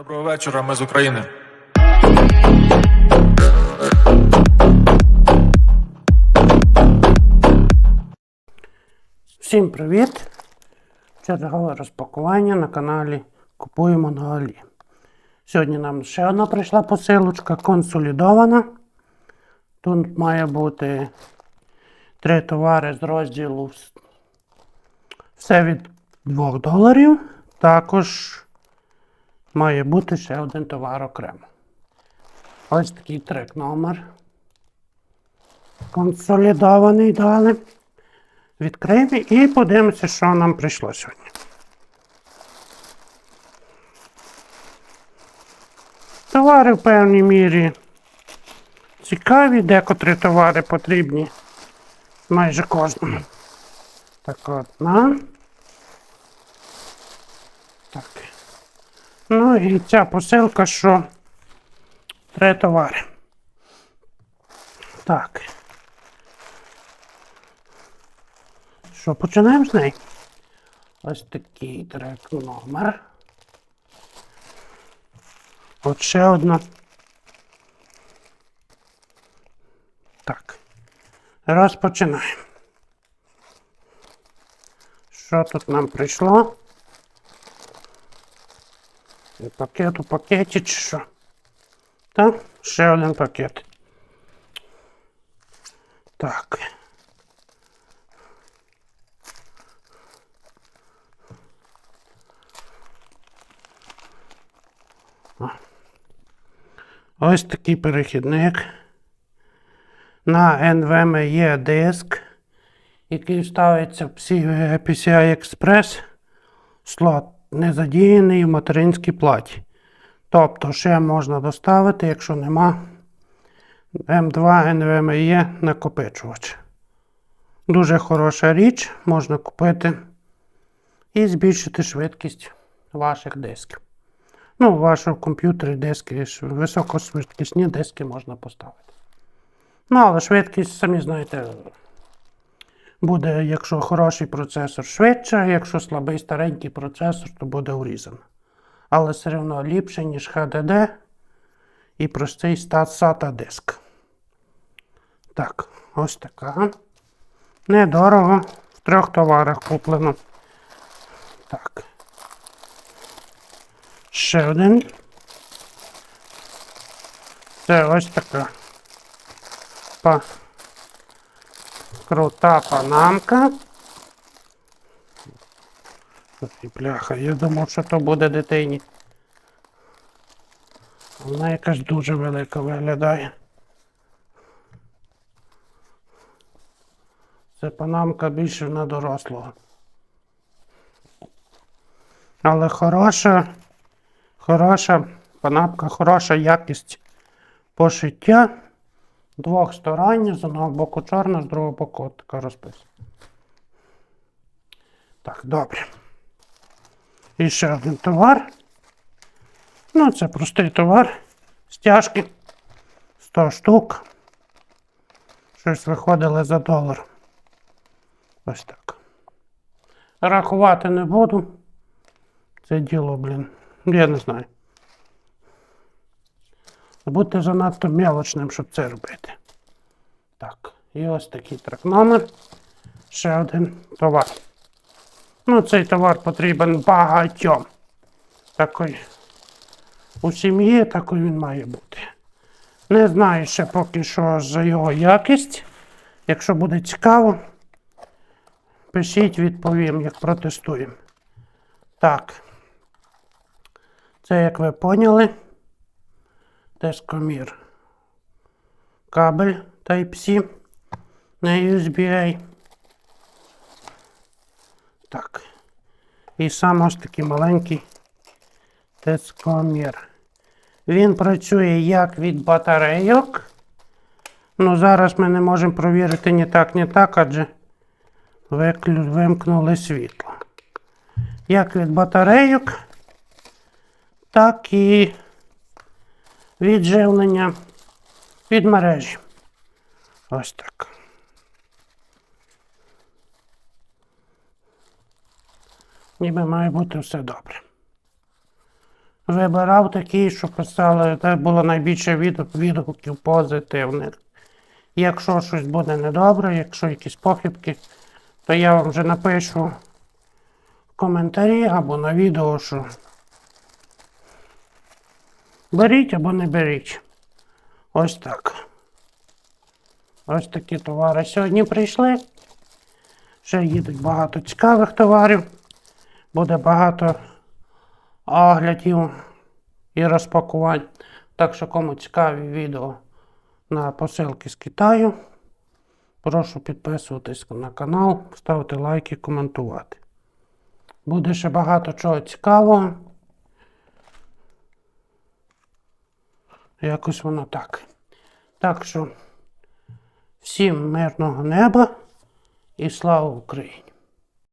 Доброго вечора, ми з України. Всім привіт! Чергове розпакування на каналі Купуємо на Алі. Сьогодні нам ще одна прийшла посилочка консолідована. Тут має бути три товари з розділу все від 2 доларів. Також має бути ще один товар окремо. Ось такий трек номер. Консолідований дали. Відкриємо і подивимося, що нам прийшло сьогодні. Товари в певній мірі цікаві, декотрі товари потрібні майже кожному. Так одна. Так. Ну і ця посилка, що три товари. Так. Що, починаємо з неї? Ось такий трек номер. От ще одна. Так. Розпочинаємо. Що тут нам прийшло? Пакет у пакеті чи що? Так, ще один пакет. Так. Ось такий перехідник. На NVMe диск, який ставиться в PCI Express. Слот не задіяний в материнській платі. Тобто ще можна доставити, якщо нема M2 NVMe накопичувач. Дуже хороша річ, можна купити і збільшити швидкість ваших дисків. Ну, в вашому комп'ютері диски, високошвидкісні диски можна поставити. Ну, але швидкість, самі знаєте, буде, якщо хороший процесор швидше, якщо слабий старенький процесор, то буде урізано. Але все одно ліпше, ніж HDD і простий SATA диск. Так, ось така. Недорого. В трьох товарах куплено. Так. Ще один. Це ось така. Крута панамка. Бляха, я думав, що то буде дитині. Вона якась дуже велика виглядає. Це панамка більше на дорослого. Але хороша, хороша панапка, хороша якість пошиття. Двохстороння, з одного боку чорна, з другого боку така розписана. Так, добре. І ще один товар. Ну, це простий товар. Стяжки. 100 штук. Щось виходили за долар. Ось так. Рахувати не буду. Це діло, блін. Я не знаю. Бути занадто мелочним, щоб це робити. Так, і ось такий трек номер. Ще один товар. Ну, цей товар потрібен багатьом. Такий у сім'ї такий він має бути. Не знаю ще поки що за його якість. Якщо буде цікаво, пишіть, відповім, як протестуємо. Так. Це, як ви поняли, дискомір. Кабель Type-C на USB. Так. І сам ось такий маленький дискомір. Він працює як від батарейок. Ну, зараз ми не можемо провірити ні так, ні так, адже вимкнули світло. Як від батарейок, так і від живлення від мережі. Ось так. Ніби має бути все добре. вибирав такі, що писали, де було найбільше відгуків позитивних. Якщо щось буде недобре, якщо якісь похибки, то я вам вже напишу в коментарі або на відео, що беріть або не беріть. Ось так. Ось такі товари сьогодні прийшли. Ще їдуть багато цікавих товарів. Буде багато оглядів і розпакувань. Так що кому цікаві відео на посилки з Китаю. Прошу підписуватись на канал, ставити лайки, коментувати. Буде ще багато чого цікавого. Якось воно так. Так що всім мирного неба і слава Україні!